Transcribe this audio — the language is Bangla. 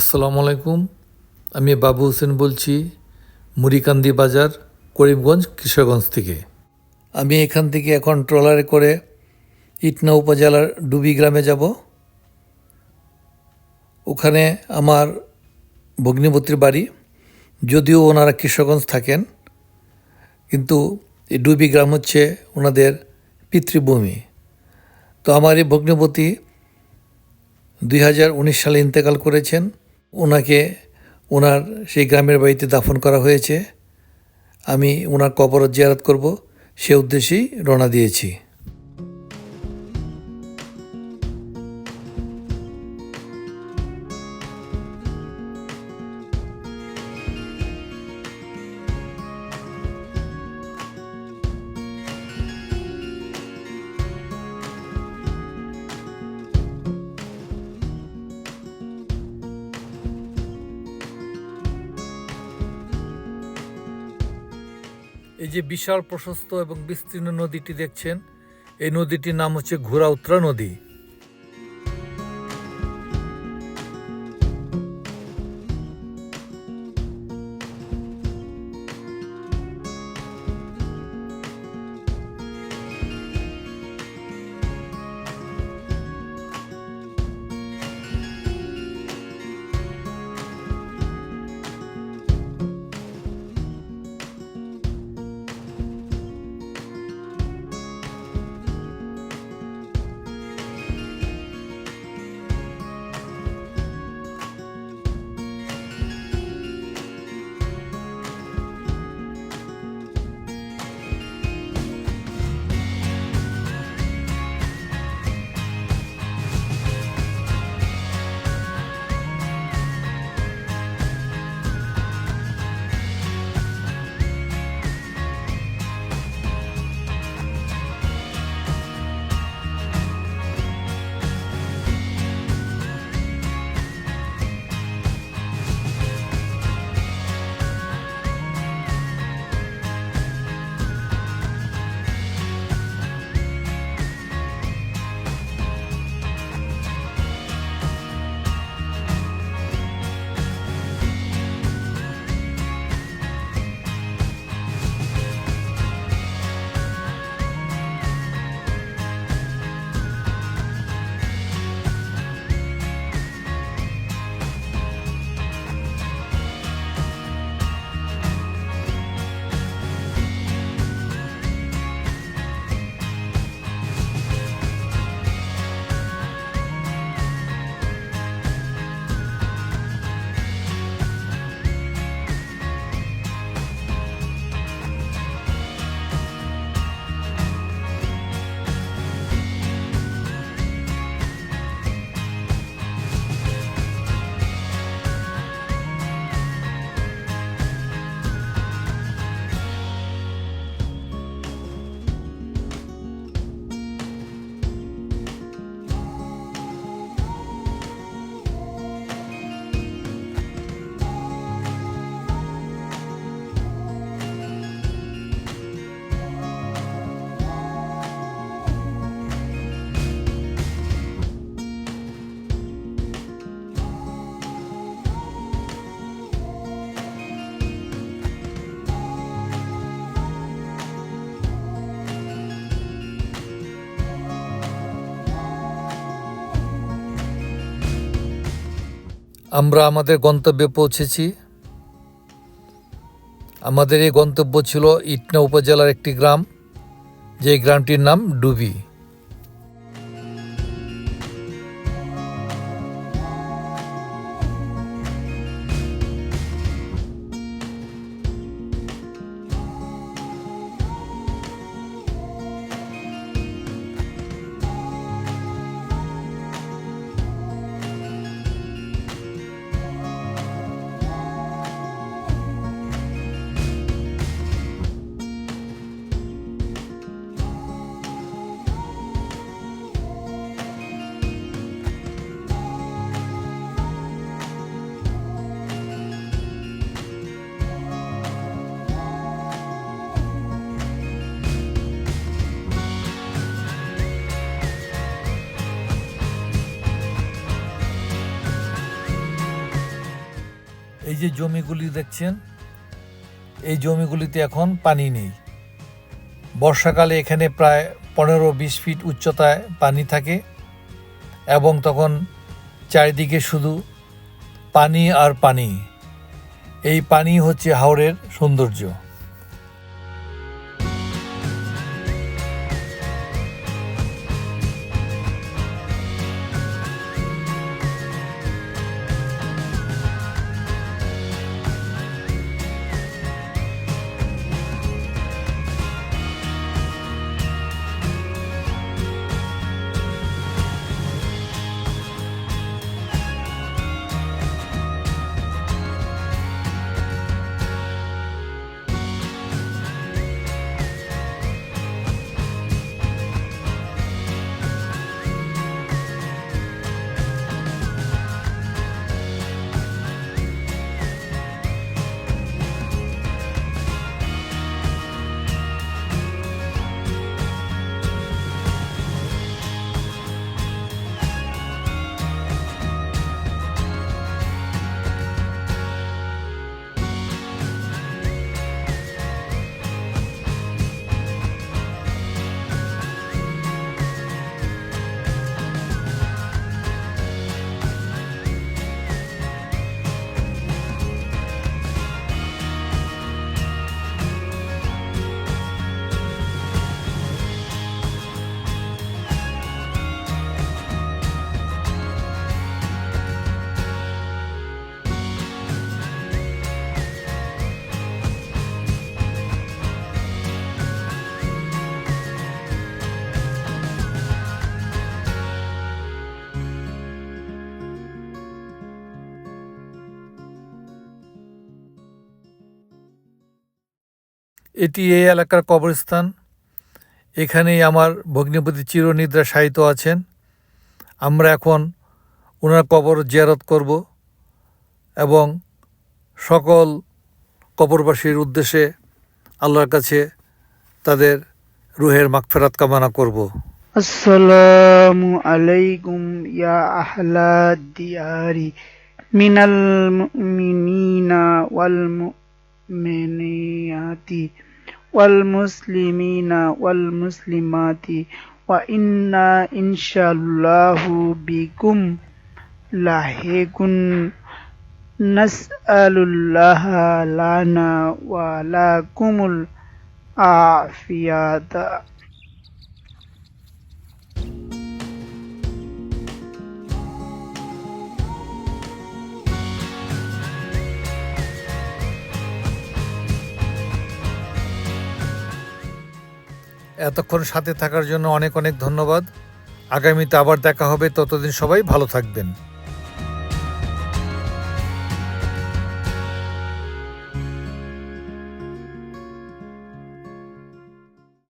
আসসালামু আলাইকুম। আমি বাবু হোসেন বলছি, মুড়িকান্দি বাজার, করিমগঞ্জ, কিশোরগঞ্জ থেকে। আমি এখান থেকে এখন ট্রলারে করে ইটনা উপজেলার ডুবি গ্রামে যাব। ওখানে আমার ভগ্নিপতির বাড়ি, যদিও ওনারা কিশোরগঞ্জ থাকেন, কিন্তু এই ডুবি গ্রাম হচ্ছে ওনাদের পিতৃভূমি। তো আমার এই ভগ্নিপতি দুই হাজার উনিশ সালে ইন্তেকাল করেছেন। ওনাকে ওনার সেই গ্রামের বাড়িতে দাফন করা হয়েছে। আমি ওনার কবর জিয়ারত করব, সে উদ্দেশ্যেই রওনা দিয়েছি। এই যে বিশাল প্রশস্ত এবং বিস্তীর্ণ নদীটি দেখছেন এই নদীটির নাম হচ্ছে ঘোরাউত্রা নদী। আমরা আমাদের গন্তব্যে পৌঁছেছি। আমাদের এই গন্তব্য ছিল ইটনা উপজেলার একটি গ্রাম, যে গ্রামটির নাম ডুবি। যে জমিগুলি দেখছেন, এই জমিগুলিতে এখন পানি নেই। বর্ষাকালে এখানে প্রায় পনেরো বিশ ফিট উচ্চতায় পানি থাকে এবং তখন চারিদিকে শুধু পানি আর পানি। এই পানি হচ্ছে হাওড়ের সৌন্দর্য। এটি এই এলাকার কবরস্থান। এখানেই আমার ভগ্নীপতি চিরনিদ্রা সাহিত আছেন। আমরা এখন ওনার কবর জিয়ারত করব এবং সকল কবরবাসীর উদ্দেশ্যে আল্লাহর কাছে তাদের রুহের মাগফেরাত কামনা করব। আসসালামু আলাইকুম ইয়া আহলা দিয়ারি মিনাল মুমিনিনা ওয়াল والمؤمنات والمسلمين والمسلمات وإنا إن شاء الله بكم لاحقون نسأل الله لنا ولكم العافية. এতক্ষণ সাথে থাকার জন্য অনেক অনেক ধন্যবাদ। আগামীতে আবার দেখা হবে। ততদিন সবাই ভালো থাকবেন।